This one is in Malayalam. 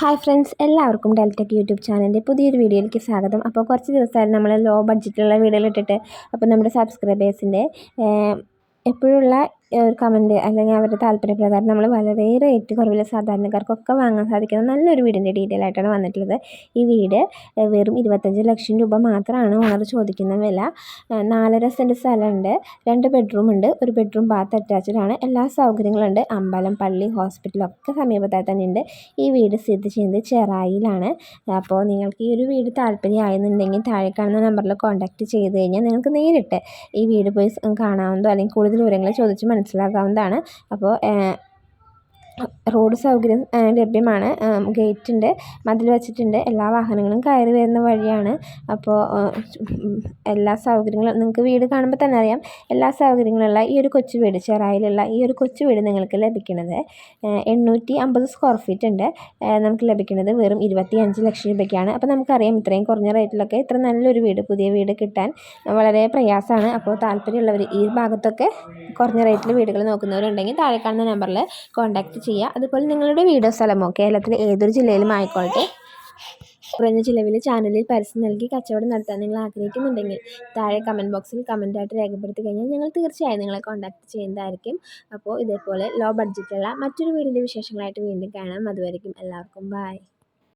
ഹായ് ഫ്രണ്ട്സ് എല്ലാവർക്കും ഡെൽറ്റെക് യൂട്യൂബ് ചാനലിന്റെ പുതിയൊരു വീഡിയോയിലേക്ക് സ്വാഗതം. അപ്പോൾ കുറച്ച് ദിവസമായിട്ട് നമ്മൾ ലോ ബഡ്ജറ്റിലുള്ള വീഡിയോയിൽ ഇട്ടിട്ട് അപ്പോൾ നമ്മുടെ സബ്സ്ക്രൈബേഴ്സിന്റെ എപ്പോഴുള്ള ഒരു കമന്റ് അല്ലെങ്കിൽ അവരുടെ താല്പര്യപ്രകാരം നമ്മൾ വളരെ റേറ്റ് കുറവിൽ സാധാരണക്കാർക്കൊക്കെ വാങ്ങാൻ സാധിക്കുന്ന നല്ലൊരു വീടിന്റെ ഡീറ്റെയിൽ ആയിട്ടാണ് വന്നിട്ടുള്ളത്. ഈ വീട് വെറും ഇരുപത്തഞ്ച് ലക്ഷം രൂപ മാത്രമാണ് ഓണർ ചോദിക്കുന്ന വില. നാലര സെന്റ് സ്ഥലമുണ്ട് രണ്ട് ബെഡ്റൂം ഉണ്ട് ഒരു ബെഡ്റൂം ബാത്ത് അറ്റാച്ച്ഡ് ആണ് എല്ലാ സൗകര്യങ്ങളുണ്ട്. അമ്പലം പള്ളി ഹോസ്പിറ്റലൊക്കെ സമീപത്തായി തന്നെ ഉണ്ട് ഈ വീട് സ്ഥിതി ചെയ്യുന്നത് ചെറായിലാണ് അപ്പോൾ നിങ്ങൾക്ക് ഈ ഒരു വീട് താല്പര്യമായെന്നുണ്ടെങ്കിൽ താഴെ കാണുന്ന നമ്പറിൽ കോൺടാക്റ്റ് ചെയ്ത് കഴിഞ്ഞാൽ നിങ്ങൾക്ക് നേരിട്ട് ഈ വീട് പോയി കാണാവുന്നതോ അല്ലെങ്കിൽ കൂടുതൽ വിവരങ്ങൾ ചോദിച്ച് മനസ്സിലാക്കാവുന്നതാണ്. അപ്പോൾ റോഡ് സൗകര്യം ലഭ്യമാണ്. ഗേറ്റിന്റെ മതിൽ വെച്ചിട്ടുണ്ട്. എല്ലാ വാഹനങ്ങളും കയറി വരുന്ന വഴിയാണ്. അപ്പോൾ എല്ലാ സൗകര്യങ്ങളും നിങ്ങൾക്ക് വീട് കാണുമ്പോൾ തന്നെ അറിയാം. എല്ലാ സൗകര്യങ്ങളുള്ള ഈ ഒരു കൊച്ചു വീട് ചെറായിലുള്ള ഈ ഒരു കൊച്ചു വീട് നിങ്ങൾക്ക് ലഭിക്കുന്നത് എണ്ണൂറ്റി അമ്പത് സ്ക്വയർ ഫീറ്റ് ഉണ്ട്. നമുക്ക് ലഭിക്കുന്നത് വെറും ഇരുപത്തി അഞ്ച് ലക്ഷം രൂപയ്ക്കാണ്. അപ്പോൾ നമുക്കറിയാം ഇത്രയും കുറഞ്ഞ റേറ്റിലൊക്കെ ഇത്ര നല്ലൊരു വീട് പുതിയ വീട് കിട്ടാൻ വളരെ പ്രയാസമാണ്. അപ്പോൾ താല്പര്യമുള്ളവർ ഈ ഭാഗത്തൊക്കെ കുറഞ്ഞ റേറ്റിൽ വീടുകൾ നോക്കുന്നവരുണ്ടെങ്കിൽ താഴെ കാണുന്ന നമ്പറിൽ കോൺടാക്റ്റ് അതുപോലെ നിങ്ങളുടെ വീടോ സ്ഥലമോ? കേരളത്തിലെ ഏതൊരു ജില്ലയിലും ആയിക്കോട്ടെ. കുറഞ്ഞ ചിലവിൽ ചാനലിൽ പരസ്യം നൽകി കച്ചവടം നടത്താൻ നിങ്ങൾ ആഗ്രഹിക്കുന്നുണ്ടെങ്കിൽ താഴെ കമന്റ് ബോക്സിൽ കമന്റായിട്ട് രേഖപ്പെടുത്തി കഴിഞ്ഞാൽ ഞങ്ങൾ തീർച്ചയായും നിങ്ങളെ കോൺടാക്ട് ചെയ്യുന്നതായിരിക്കും. അപ്പോൾ ഇതേപോലെ ലോ ബഡ്ജറ്റുള്ള മറ്റൊരു വീടിന്റെ വിശേഷങ്ങളായിട്ട് വീണ്ടും കാണാം. അതുവരെയും എല്ലാവർക്കും ബായ്